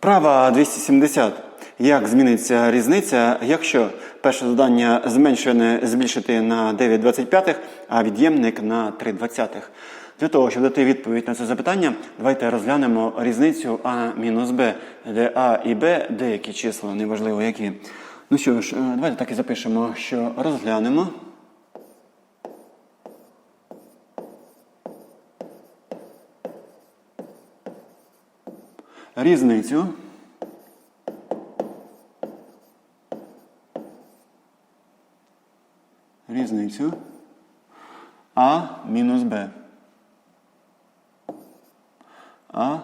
Вправа 270. Як зміниться різниця, якщо перше завдання зменшене збільшити на 9,25, а від'ємник на 3,20? Для того, щоб дати відповідь на це запитання, давайте розглянемо різницю А мінус Б, де А і Б деякі числа, неважливо які. Ну що ж, е, давайте так і запишемо, що розглянемо. Різницю різницю А мінус Б. А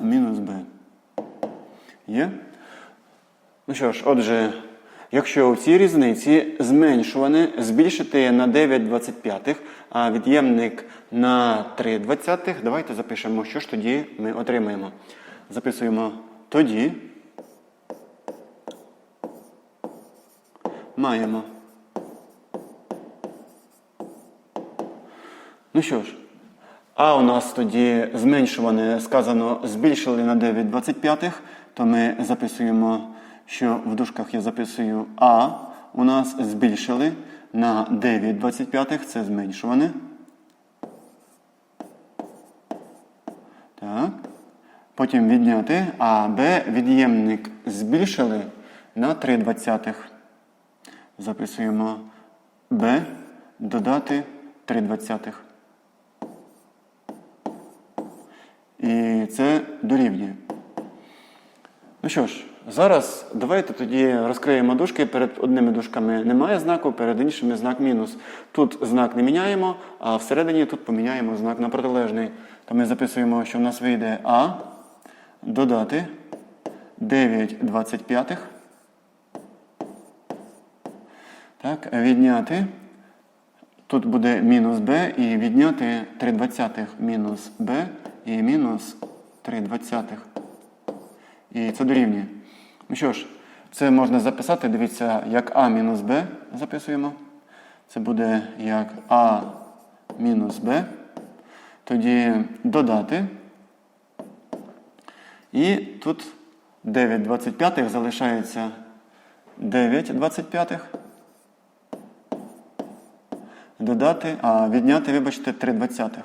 мінус Б. Є? Ну що ж, отже, якщо у цій різниці зменшуване збільшити на 9,25, а від'ємник на 3,20, давайте запишемо, що ж тоді ми отримаємо. Записуємо тоді. Маємо. Ну що ж, а у нас тоді зменшуване сказано збільшили на 9,25, то ми записуємо, що в дужках я записую А у нас збільшили на 9,25, це зменшуване. Так. Потім відняти, а Б від'ємник збільшили на 3,20. Записуємо Б додати 3,20. І це дорівнює. Ну що ж, зараз давайте тоді розкриємо дужки. Перед одними дужками немає знаку, перед іншими знак мінус. Тут знак не міняємо, а всередині тут поміняємо знак на протилежний. То ми записуємо, що в нас вийде А додати 9,25. Так, відняти. Тут буде мінус b і відняти 3 двадцятих мінус b і мінус 3 двадцятих. І це дорівнює. Ну що ж, це можна записати, дивіться, як а мінус b записуємо. Це буде як а мінус b. Тоді додати. І тут 9 25 залишається 9 25 додати, а відняти, вибачте, 3 двадцятих.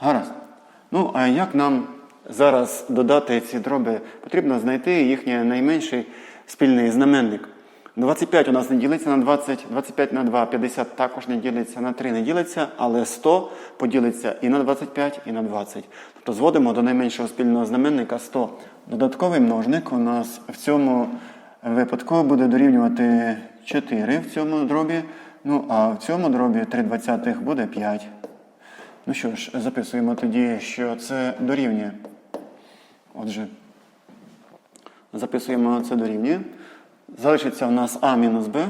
Гаразд. Ну, а як нам зараз додати ці дроби? Потрібно знайти їхній найменший спільний знаменник. 25 у нас не ділиться на 20, 25 на 2, 50 також не ділиться на 3, не ділиться, але 100 поділиться і на 25, і на 20. Тобто зводимо до найменшого спільного знаменника 100. Додатковий множник у нас в цьому випадку буде дорівнювати 4 в цьому дробі. Ну, а в цьому дробі 3 двадцятих буде 5. Ну що ж, записуємо тоді, що це дорівнює. Отже, записуємо це дорівнює. Залишиться в нас А мінус Б.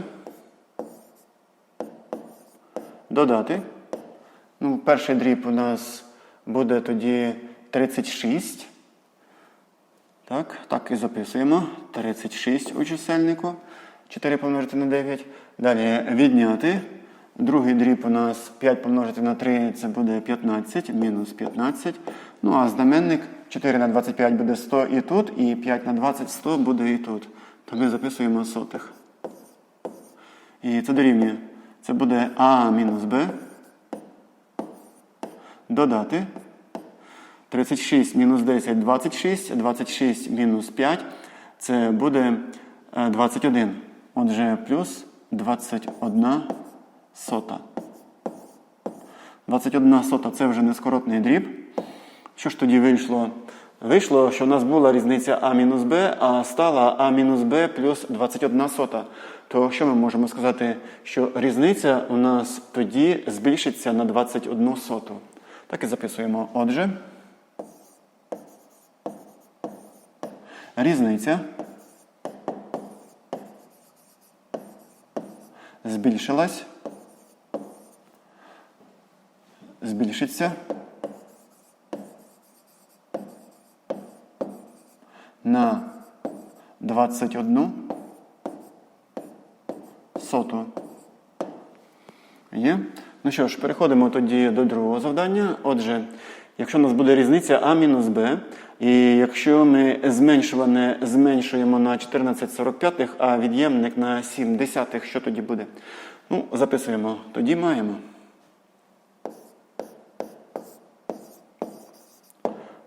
Додати. Ну, перший дріб у нас буде тоді 36. Так, так і записуємо. 36 у чисельнику. 4 помножити на 9. Далі відняти. Другий дріб у нас 5 помножити на 3, це буде 15, мінус 15. Ну а знаменник 4 на 25 буде 100 і тут, і 5 на 20 100 буде і тут. То ми записуємо сотих. І це дорівнює. Це буде А мінус Б. Додати. 36 мінус 10 26. 26 мінус 5. Це буде е, 21. Отже, плюс 21 сота. 21 сота це вже нескоротний дріб. Що ж тоді вийшло? Вийшло, що в нас була різниця А мінус Б, а стала А мінус Б плюс 21 сота. То що ми можемо сказати? Що різниця у нас тоді збільшиться на 21 соту. Так і записуємо. Отже, різниця збільшилась. Збільшиться. На 21 соту. Є? Ну що ж, переходимо тоді до другого завдання. Отже, якщо у нас буде різниця А мінус Б, і якщо ми зменшуване зменшуємо на 14,45, а від'ємник на 7 десятих, що тоді буде? Ну, записуємо. Тоді маємо.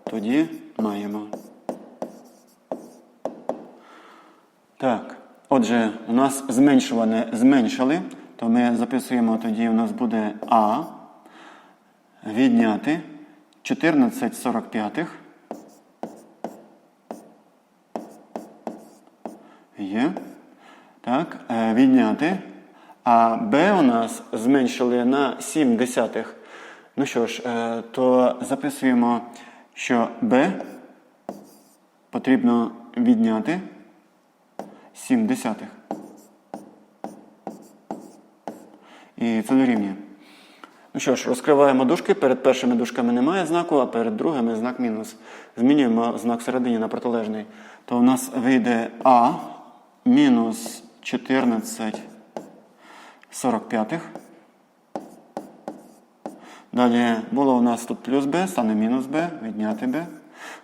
Тоді маємо. Так, отже, у нас зменшуване зменшили, то ми записуємо тоді, у нас буде А відняти 14,45. Є. Так, е, відняти. А Б у нас зменшили на 7 десятих. Ну що ж, е, то записуємо, що Б потрібно відняти 7 десятих. І це дорівнює. Ну що ж, розкриваємо дужки. Перед першими дужками немає знаку, а перед другими знак мінус. Змінюємо знак всередині на протилежний. То у нас вийде А мінус 14 45. Далі було у нас тут плюс b, стане мінус b, відняти b.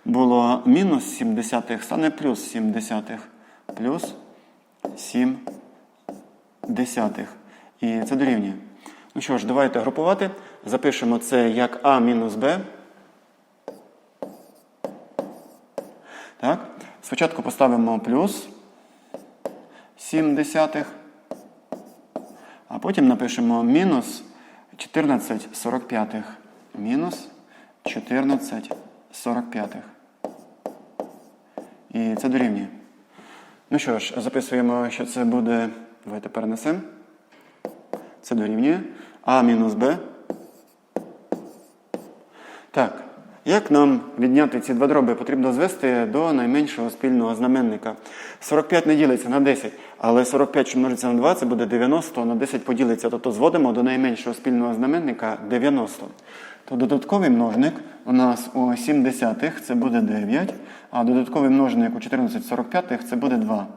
Було мінус 7 десятих, стане плюс 7 десятих, плюс 7 десятих. І це дорівнює. Ну що ж, давайте групувати. Запишемо це як А мінус Б. Так. Спочатку поставимо плюс 7 десятих. А потім напишемо мінус 14 45. Мінус 14 45. І це дорівнює. Ну що ж, записуємо, що це буде. Давайте перенесемо. Це дорівнює. А мінус Б. Так. Як нам відняти ці два дроби? Потрібно звести до найменшого спільного знаменника. 45 не ділиться на 10, але 45, що множиться на 2, це буде 90, на 10 поділиться. Тобто зводимо до найменшого спільного знаменника 90. То додатковий множник у нас у 7 десятих це буде 9, а додатковий множник у 14 45 це буде 2.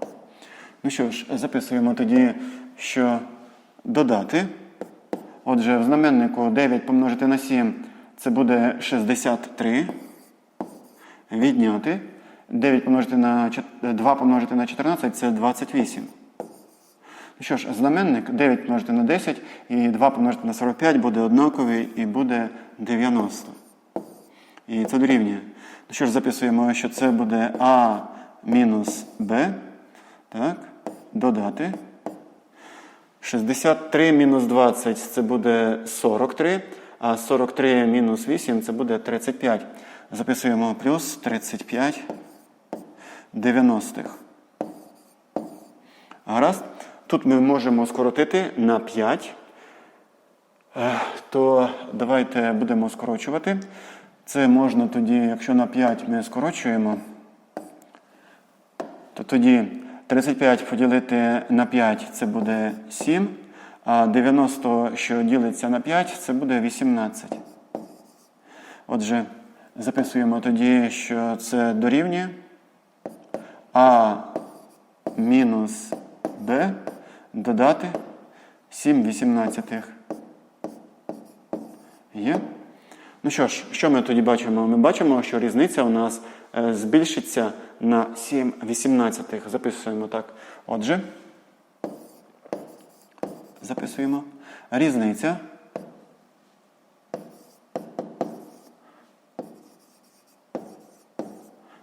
Ну що ж, записуємо тоді, що додати. Отже, в знаменнику 9 помножити на 7 це буде 63. Відняти. 9 помножити на 2 помножити на 14 це 28. Ну що ж, знаменник 9 помножити на 10 і 2 помножити на 45 буде однаковий і буде 90. І це дорівнює. Ну що ж, записуємо, що це буде А мінус Б. Так, додати. 63 мінус 20 це буде 43, а 43 мінус 8 це буде 35. Записуємо плюс 35 90. Гаразд. Тут ми можемо скоротити на 5. Е, То давайте будемо скорочувати. Це можна тоді, якщо на 5 ми скорочуємо, то тоді 35 поділити на 5 це буде 7, а 90, що ділиться на 5, це буде 18. Отже, записуємо тоді, що це дорівнює А мінус Б додати 7 18. Є? Ну що ж, що ми тоді бачимо? Ми бачимо, що різниця у нас е, збільшиться на 7 18. Записуємо так. Отже, записуємо. Різниця.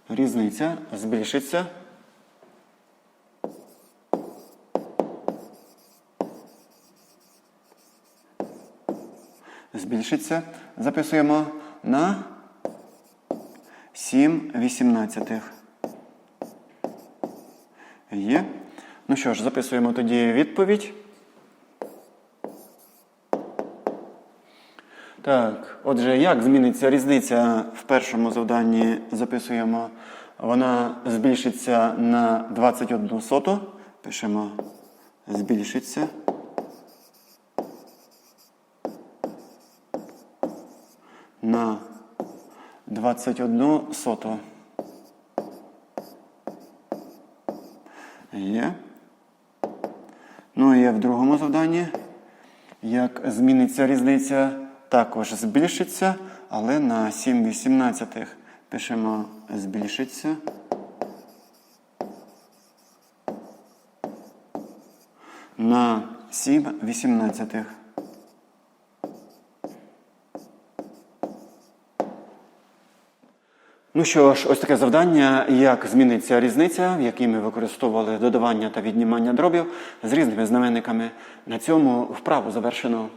Різниця збільшиться. Збільшиться. Записуємо на 7 18. Є. Ну що ж, записуємо тоді відповідь. Так, отже, як зміниться різниця в першому завданні, записуємо, вона збільшиться на 21 соту. Пишемо збільшиться. На 21 соту. Є. Ну і в другому завданні, як зміниться різниця також збільшиться, але на 7 вісімнадцятих. Пишемо збільшиться. На 7 вісімнадцятих. Ну що ж, ось таке завдання, як зміниться різниця, в якій ми використовували додавання та віднімання дробів з різними знаменниками. На цьому вправу завершено.